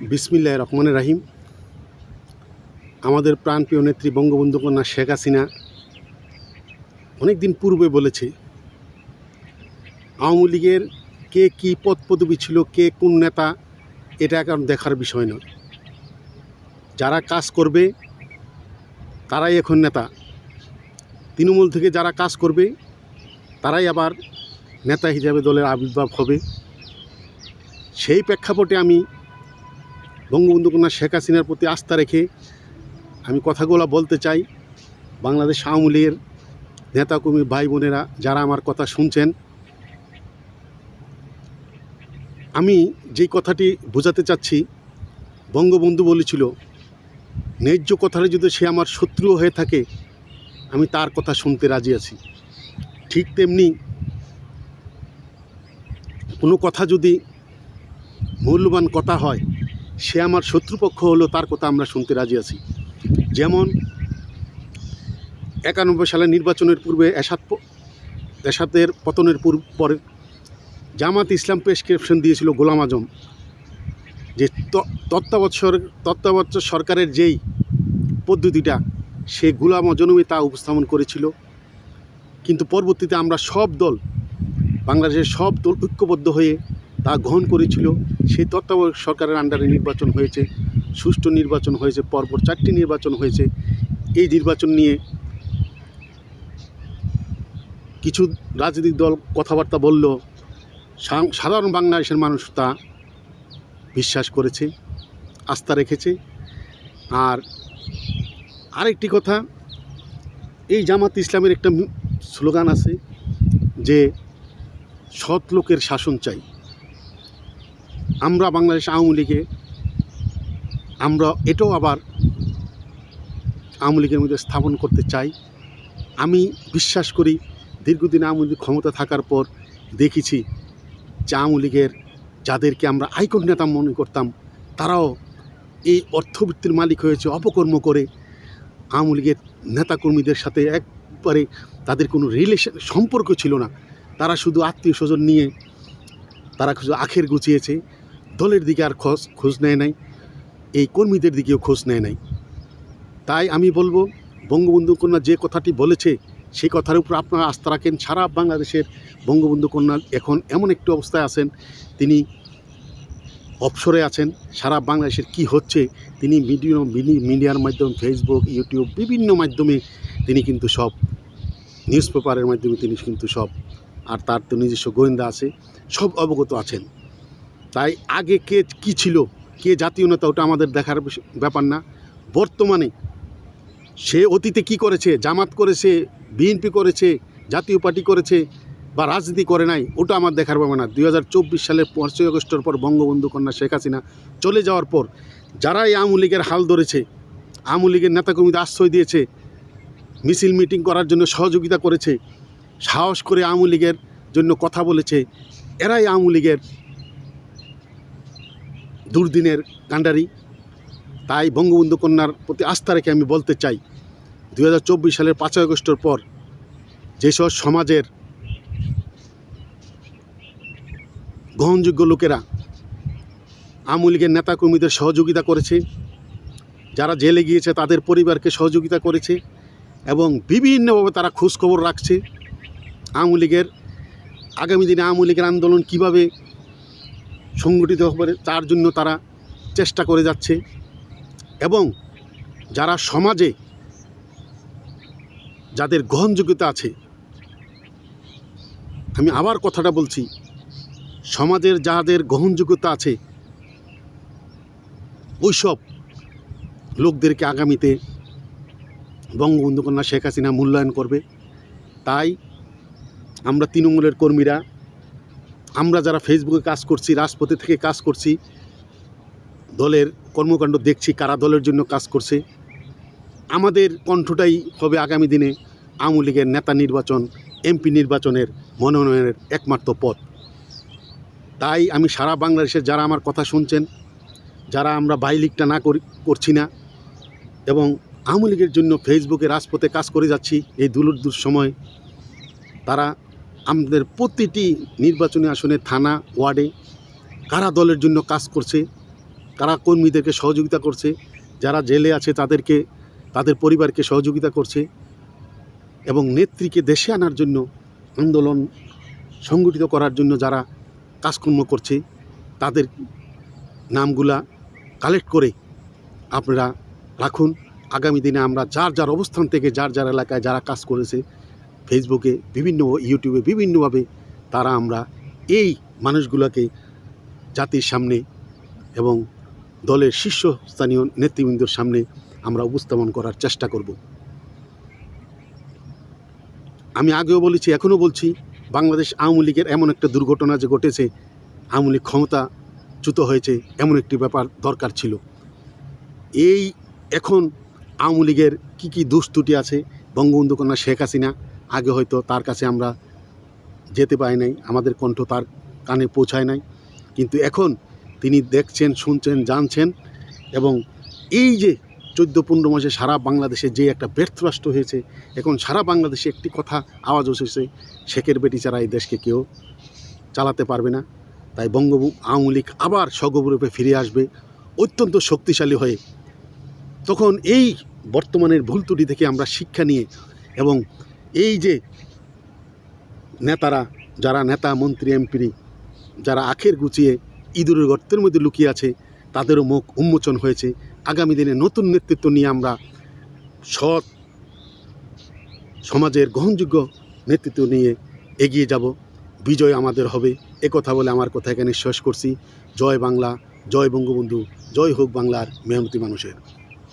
বিসমিল্লাহ রহমান রাহিম। আমাদের প্রাণপ্রিয় নেত্রী বঙ্গবন্ধু কন্যা শেখ হাসিনা অনেক দিন পূর্বে বলেছে, আওয়ামী লীগের কে কী পদ পদবি ছিল, কে কোন নেতা, এটা এখন দেখার বিষয় নয়। যারা কাজ করবে, তারাই এখন নেতা। তৃণমূল থেকে যারা কাজ করবে, তারাই আবার নেতা হিসাবে দলের আবির্ভাব হবে। সেই প্রেক্ষাপটে আমি বঙ্গবন্ধু কন্যা শেখ হাসিনার প্রতি আস্থা রেখে আমি কথাগুলো বলতে চাই। বাংলাদেশ আওয়ামী লীগের নেতাকর্মী ভাই বোনেরা যারা আমার কথা শুনছেন, আমি যেই কথাটি বোঝাতে চাচ্ছি, বঙ্গবন্ধু বলেছিল, ন্যায্য কথাটা যদি সে আমার শত্রু হয়ে থাকে, আমি তার কথা শুনতে রাজি আছি। ঠিক তেমনি কোনো কথা যদি মূল্যবান কথা হয় সে আমার শত্রুপক্ষ হলো, তার কথা আমরা শুনতে রাজি আছি। যেমন একানব্বই সালের নির্বাচনের পূর্বে এসাদ এসাদের পতনের পূর্ব পরে জামাত ইসলাম প্রেসক্রিপশন দিয়েছিল গোলাম আজম যে তত্ত্বাবৎসর তত্ত্বাবৎসর সরকারের যেই পদ্ধতিটা, সে গোলাম আজমই তা উপস্থাপন করেছিল। কিন্তু পরবর্তীতে আমরা সব দল, বাংলাদেশের সব দল ঐক্যবদ্ধ হয়ে তা গ্রহণ করেছিল। সেই তত্ত্বাবধায়ক সরকারের আন্ডারে নির্বাচন হয়েছে, সুষ্ঠু নির্বাচন হয়েছে, পরপর চারটি নির্বাচন হয়েছে। এই নির্বাচন নিয়ে কিছু রাজনৈতিক দল কথাবার্তা বলল সাধারণ বাংলাদেশের মানুষ তা বিশ্বাস করেছে, আস্থা রেখেছে। আর আরেকটি কথা, এই জামাত ইসলামের একটা স্লোগান আছে যে, সৎ লোকের শাসন চাই। আমরা বাংলাদেশ আওয়ামী লীগে, আমরা এটাও আবার আওয়ামী লীগের মধ্যে স্থাপন করতে চাই। আমি বিশ্বাস করি দীর্ঘদিন আওয়ামী লীগ ক্ষমতা থাকার পর দেখেছি যে আওয়ামী লীগের যাদেরকে আমরা আইকন নেতা মনে করতাম, তারাও এই অর্থবৃত্তির মালিক হয়েছে, অপকর্ম করে আওয়ামী লীগের নেতাকর্মীদের সাথে একবারে তাদের কোনো রিলেশন সম্পর্ক ছিল না। তারা শুধু আত্মীয় স্বজন নিয়ে, তারা শুধু আখের গুছিয়েছে। দলের দিকে আর খোঁজ খোঁজ নেয় নাই। এই কর্মীদের দিকেও খোঁজ নেয় নাই। তাই আমি বলব, বঙ্গবন্ধু কন্যা যে কথাটি বলেছে, সেই কথার উপর আপনারা আস্থা রাখেন। সারা বাংলাদেশের বঙ্গবন্ধু কন্যা এখন এমন একটি অবস্থায় আছেন, তিনি অবসরে আছেন। সারা বাংলাদেশের কি হচ্ছে, তিনি মিডিয়া মিডিয়ার মাধ্যমে ফেসবুক ইউটিউব বিভিন্ন মাধ্যমে তিনি কিন্তু সব নিউজ পেপারের মাধ্যমে তিনি কিন্তু সব, আর তার তো নিজস্ব গোয়েন্দা আছে, সব অবগত আছেন। তাই আগে কে কি ছিল, কে জাতীয় নেতা ওটা আমাদের দেখার ব্যাপার না। বর্তমানে সে অতীতে কি করেছে, জামাত করেছে, বিএনপি করেছে, জাতীয় পার্টি করেছে বা রাজনীতি করে নাই, ওটা আমার দেখার ব্যাপার না। দুই হাজার চব্বিশ সালের পাঁচই আগস্টের পর বঙ্গবন্ধু কন্যা শেখ হাসিনা চলে যাওয়ার পর যারা এই আওয়ামী লীগের হাল ধরেছে, আওয়ামী লীগের নেতাকর্মীদের আশ্রয় দিয়েছে, মিছিল মিটিং করার জন্য সহযোগিতা করেছে, সাহস করে আওয়ামী লীগের জন্য কথা বলেছে, এরাই আওয়ামী লীগের দুর্দিনের কাণ্ডারি। তাই বঙ্গবন্ধু কন্যার প্রতি আস্থা রেখে আমি বলতে চাই দু হাজার চব্বিশ সালের পাঁচই আগস্টের পর যেসব সমাজের গ্রহণযোগ্য লোকেরা আওয়ামী লীগের নেতাকর্মীদের সহযোগিতা করেছে, যারা জেলে গিয়েছে তাদের পরিবারকে সহযোগিতা করেছে এবং বিভিন্নভাবে তারা খোঁজখবর রাখছে আওয়ামী লীগের। আগামী দিনে আওয়ামী লীগের আন্দোলন কীভাবে সংগঠিত হবে তার জন্য তারা চেষ্টা করে যাচ্ছে। এবং যারা সমাজে যাদের গ্রহণযোগ্যতা আছে, আমি আবার কথাটা বলছি, সমাজের যাদের গ্রহণযোগ্যতা আছে, ওইসব লোকদেরকে আগামীতে বঙ্গবন্ধু কন্যা শেখ হাসিনা মূল্যায়ন করবে। তাই আমরা তৃণমূলের কর্মীরা আমরা যারা ফেসবুকে কাজ করছি, রাজপথে থেকে কাজ করছি, দলের কর্মকাণ্ড দেখছি, কারা দলের জন্য কাজ করছে, আমাদের কণ্ঠটাই হবে আগামী দিনে আওয়ামী লীগের নেতা নির্বাচন, এমপি নির্বাচনের মনোনয়নের একমাত্র পথ। তাই আমি সারা বাংলাদেশের যারা আমার কথা শুনছেন, যারা আমরা বাই লিগটা না করি, করছি না, এবং আওয়ামী লীগের জন্য ফেসবুকে রাজপথে কাজ করে যাচ্ছি এই দুলুর দুর সময় তারা আমাদের প্রতিটি নির্বাচনী আসনে, থানা, ওয়ার্ডে কারা দলের জন্য কাজ করছে, কারা কর্মীদেরকে সহযোগিতা করছে, যারা জেলে আছে তাদেরকে, তাদের পরিবারকে সহযোগিতা করছে এবং নেত্রীকে দেশে আনার জন্য আন্দোলন সংগঠিত করার জন্য যারা কাজকর্ম করছে, তাদের নামগুলা কালেক্ট করে আপনারা রাখুন। আগামী দিনে আমরা যার যার অবস্থান থেকে, যার যার এলাকায় যারা কাজ করেছে ফেসবুকে বিভিন্ন ইউটিউবে বিভিন্নভাবে তারা আমরা এই মানুষগুলোকে জাতির সামনে এবং দলের শীর্ষস্থানীয় নেতৃবৃন্দর সামনে আমরা উপস্থাপন করার চেষ্টা করব। আমি আগেও বলেছি, এখনও বলছি, বাংলাদেশ আওয়ামী লীগের এমন একটা দুর্ঘটনা যে ঘটেছে, আওয়ামী লীগ ক্ষমতাচ্যুত হয়েছে, এমন একটি ব্যাপার দরকার ছিল। এই এখন আওয়ামী লীগের কী কী দুষ্তুটি আছে, বঙ্গবন্ধু কন্যা শেখ হাসিনা আগে হয়তো তার কাছে আমরা যেতে পারি নাই, আমাদের কণ্ঠ তার কানে পৌঁছায় নাই। কিন্তু এখন তিনি দেখছেন, শুনছেন, জানছেন এবং এই যে চোদ্দ পনেরো মাসে সারা বাংলাদেশে যে একটা ব্যর্থ রাষ্ট্র হয়েছে, এখন সারা বাংলাদেশে একটি কথা আওয়াজ এসেছে শেখের বেটি ছাড়া এই দেশকে কেউ চালাতে পারবে না। তাই বঙ্গবন্ধু আওয়ামী লীগ আবার স্বগৌরবে ফিরে আসবে, অত্যন্ত শক্তিশালী হয়ে। তখন এই বর্তমানের ভুল ত্রুটি থেকে আমরা শিক্ষা নিয়ে এবং এই যে নেতারা, যারা নেতা, মন্ত্রী, এমপি, যারা আখের গুছিয়ে ইঁদুরের গর্তের মধ্যে লুকিয়ে আছে, তাদেরও মুখ উন্মোচন হয়েছে। আগামী দিনে নতুন নেতৃত্ব নিয়ে আমরা সৎ সমাজের গ্রহণযোগ্য নেতৃত্ব নিয়ে এগিয়ে যাব। বিজয় আমাদের হবে। এ কথা বলে আমার কথা এখানে শেষ করছি। জয় বাংলা, জয় বঙ্গবন্ধু, জয় হোক বাংলার মেহনতি মানুষের।